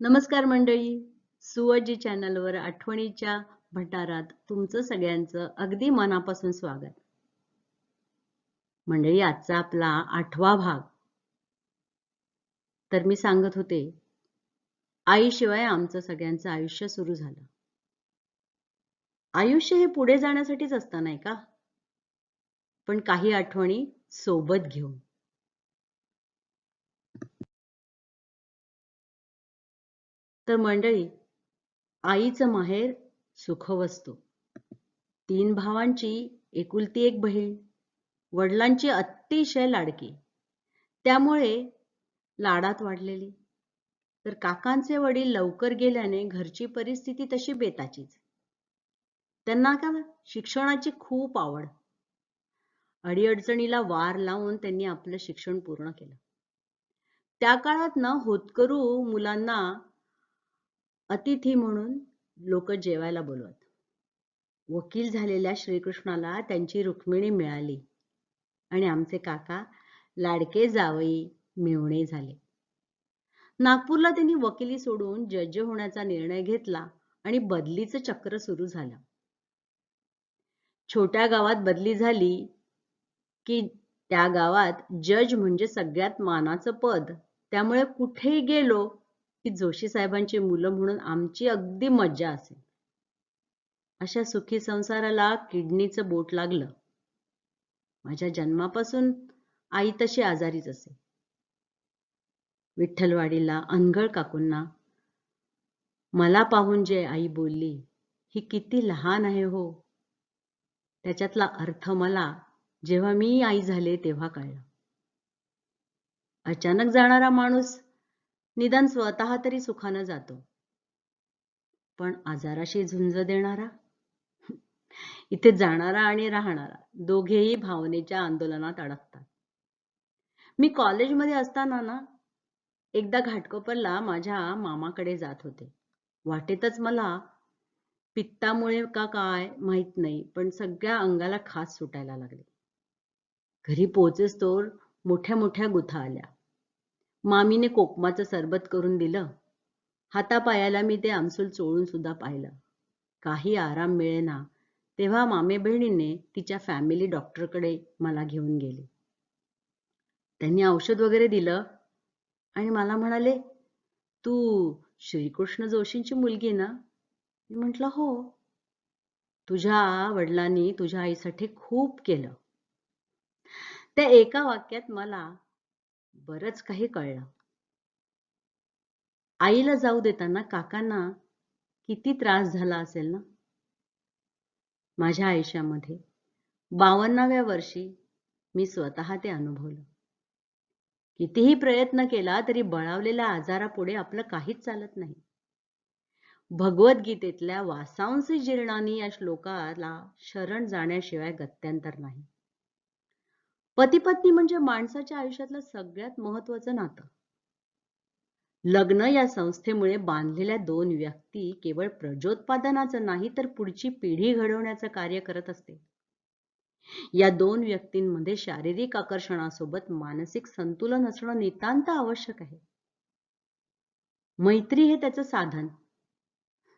नमस्कार मंडळी. सुवजी चॅनलवर आठवणीच्या भंडारात तुमचं सगळ्यांचं अगदी मनापासून स्वागत. मंडळी आजचा आपला आठवा भाग. तर मी सांगत होते आईशिवाय आमचं सगळ्यांचं आयुष्य सुरू झालं. आयुष्य हे पुढे जाण्यासाठीच असतं नाही का? पण काही आठवणी सोबत घेऊन. तर मंडळी आईचं माहेर सुखवस्तू. तीन भावांची एकुलती एक बहीण वडिलांची अतिशय लाडकी. त्यामुळे लाडात वाढलेली. तर काकांचे वडील लवकर गेल्याने घरची परिस्थिती तशी बेताचीच. त्यांना का शिक्षणाची खूप आवड. अडीअडचणीला वार लावून त्यांनी आपलं शिक्षण पूर्ण केलं. त्या काळात ना होतकरू मुलांना अतिथी म्हणून लोक जेवायला बोलवत. वकील झालेल्या श्रीकृष्णाला त्यांची रुक्मिणी मिळाली आणि आमचे काका लाडके जावई मिळवणे झाले. नागपूरला त्यांनी वकिली सोडून जज होण्याचा निर्णय घेतला आणि बदलीचं चक्र सुरू झालं. छोट्या गावात बदली झाली की त्या गावात जज म्हणजे सगळ्यात मानाचं पद. त्यामुळे कुठेही गेलो की जोशी साहेबांची मुलं म्हणून आमची अगदी मज्जा असे अशा सुखी संसाराला किडनीचं बोट लागलं. माझ्या जन्मापासून आई तशी आजारीच असे. विठ्ठलवाडीला अनगळ काकूंना मला पाहून जे आई बोलली ही किती लहान आहे हो. त्याच्यातला अर्थ मला जेव्हा मी आई झाले तेव्हा कळला. अचानक जाणारा माणूस निदान स्वतः तरी सुखानं जातो. पण आजाराशी झुंज देणारा? इथे जाणारा आणि राहणारा दोघेही भावनेच्या आंदोलनात अडकतात. मी कॉलेजमध्ये असताना ना एकदा घाटकोपरला माझ्या मामाकडे जात होते. वाटेतच मला पित्तामुळे का काय माहीत नाही पण सगळ्या अंगाला खास सुटायला लागले. घरी पोचेस तोर मोठ्या मोठ्या गुथा आल्या. मामीने कोकमाचं सरबत करून दिलं. हातापायाला मी ते आमसूल चोळून सुद्धा पाहिलं. काही आराम मिळेना तेव्हा मामे बहिणीने तिच्या फॅमिली डॉक्टरकडे मला घेऊन गेले. त्यांनी औषध वगैरे दिलं आणि मला म्हणाले तू श्रीकृष्ण जोशींची मुलगी ना? मी म्हटलं हो. तुझ्या वडिलांनी तुझ्या आईसाठी खूप केलं. त्या एका वाक्यात मला बरंच काही कळलं. आईला जाऊ देताना काकांना किती त्रास झाला असेल ना? माझ्या आयुष्यामध्ये बावन्नाव्या वर्षी मी स्वतः ते अनुभवलं. कितीही प्रयत्न केला तरी बळावलेल्या आजारापुढे आपलं काहीच चालत नाही. भगवद्गीतेतल्या वासांसी जीर्णानी या श्लोकाला शरण जाण्याशिवाय गत्यंतर नाही. पती पत्नी म्हणजे माणसाच्या आयुष्यातलं सगळ्यात महत्वाचं नातं. लग्न या संस्थेमुळे बांधलेल्या दोन व्यक्ती केवळ प्रजोत्पादनाचं नाही तर पुढची पिढी घडवण्याचं कार्य करत असते. या दोन व्यक्तींमध्ये शारीरिक आकर्षणासोबत मानसिक संतुलन असणं नितांत आवश्यक आहे. मैत्री हे त्याचं साधन.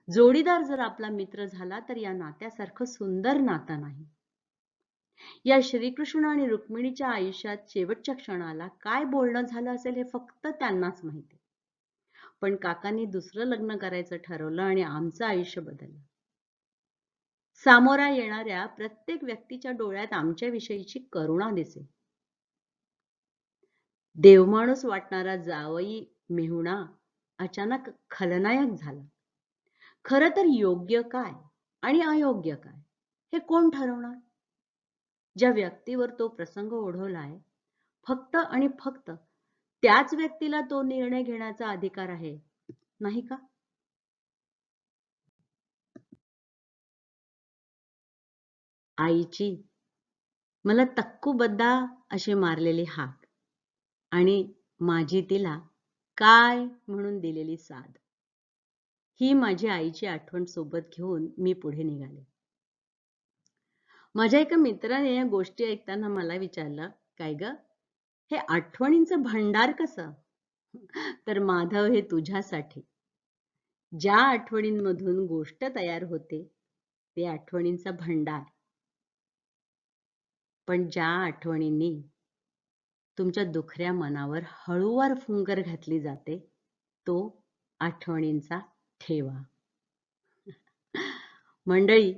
जोडीदार जर आपला मित्र झाला तर या नात्यासारखं सुंदर नातं नाही. या श्रीकृष्ण आणि रुक्मिणीच्या आयुष्यात शेवटच्या क्षणाला काय बोलणं झालं असेल हे फक्त त्यांनाच माहिती. पण काकांनी दुसरं लग्न करायचं ठरवलं आणि आमचं आयुष्य बदललं. सामोरा येणाऱ्या प्रत्येक व्यक्तीच्या डोळ्यात आमच्या विषयीची करुणा दिसे देवमाणूस वाटणारा जावई मेहुणा अचानक खलनायक झाला. खरं तर योग्य काय आणि अयोग्य काय हे कोण ठरवणार? ज्या व्यक्तीवर तो प्रसंग ओढवलाय फक्त आणि फक्त त्याच व्यक्तीला तो निर्णय घेण्याचा अधिकार आहे नाही का? आईची मला तक्कूबद्दा अशी मारलेली हाक आणि माझी तिला काय म्हणून दिलेली साध ही माझी आईची आठवण सोबत घेऊन मी पुढे निघाले. माझ्या एका मित्राने या गोष्टी ऐकताना मला विचारलं काय ग? हे आठवणींचं भंडार कसं? तर माधव हे तुझ्यासाठी. ज्या आठवणींमधून गोष्ट तयार होते ते आठवणींचा भंडार. पण ज्या आठवणींनी तुमच्या दुखऱ्या मनावर हळूवार फुंकर घातली जाते तो आठवणींचा ठेवा. मंडळी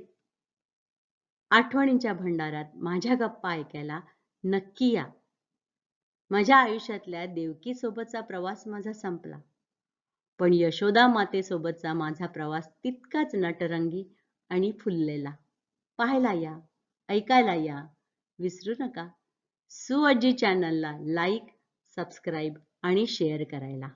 आठवणींच्या भंडारात माझ्या गप्पा ऐकायला नक्की या. माझ्या आयुष्यातल्या देवकीसोबतचा प्रवास माझा संपला. पण यशोदा मातेसोबतचा माझा प्रवास तितकाच नटरंगी आणि फुललेला. पाहायला या ऐकायला या विसरू नका. सुअज्जी चॅनलला लाईक सबस्क्राईब आणि शेअर करायला.